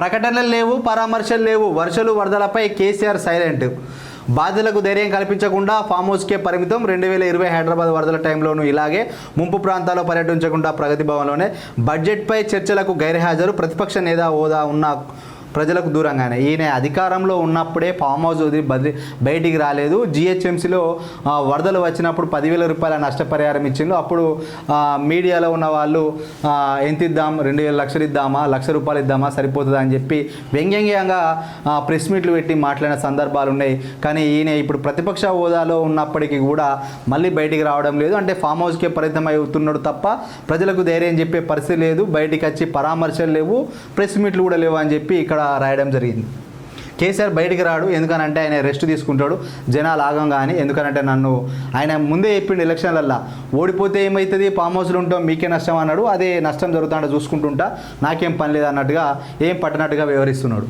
ప్రకటనలు లేవు పరామర్శలు లేవు. వర్షలు వరదలపై కేసీఆర్ సైలెంట్. బాధితులకు ధైర్యం కల్పించకుండా ఫామ్ హౌస్కే పరిమితం. రెండు వేల ఇరవై హైదరాబాద్ వరదల టైంలోనూ ఇలాగే ముంపు ప్రాంతాల్లో పర్యటించకుండా ప్రగతి భవన్లోనే. బడ్జెట్పై చర్చలకు గైర్హాజరు. ప్రతిపక్ష నేత హోదా ఉన్న ప్రజలకు దూరంగానే. ఈయన అధికారంలో ఉన్నప్పుడే ఫామ్ హౌస్ వదిలి బదిలీ బయటికి రాలేదు. జిహెచ్ఎంసీలో వరదలు వచ్చినప్పుడు పదివేల రూపాయల నష్టపరిహారం ఇచ్చిండు. అప్పుడు మీడియాలో ఉన్న వాళ్ళు ఎంత ఇద్దాం రెండు వేల లక్షలు ఇద్దామా లక్ష రూపాయలు ఇద్దామా సరిపోతుందా అని చెప్పి వ్యంగ్యంగా ప్రెస్ మీట్లు పెట్టి మాట్లాడిన సందర్భాలు ఉన్నాయి. కానీ ఈయన ఇప్పుడు ప్రతిపక్ష హోదాలో ఉన్నప్పటికీ కూడా మళ్ళీ బయటికి రావడం లేదు. అంటే ఫామ్ హౌస్కే పరిమితం అవుతున్నాడు తప్ప ప్రజలకు ధైర్యం చెప్పే పరిస్థితి లేదు. బయటికి వచ్చి పరామర్శలు లేవు. ప్రెస్ మీట్లు కూడా లేవు అని చెప్పి ఇక్కడ రాయడం జరిగింది. కేసీఆర్ బయటికి రాడు ఎందుకనంటే ఆయన రెస్ట్ తీసుకుంటాడు జనాలు ఆగం కానీ ఎందుకనంటే నన్ను ఆయన ముందే చెప్పిండు ఎలక్షన్లల్లా ఓడిపోతే ఏమవుతుంది ఫామ్ హౌస్లు ఉంటాం మీకే నష్టం అన్నాడు అదే నష్టం జరుగుతుంటే చూసుకుంటుంటా నాకేం పని లేదు అన్నట్టుగా ఏం పట్టనట్టుగా వివరిస్తున్నాడు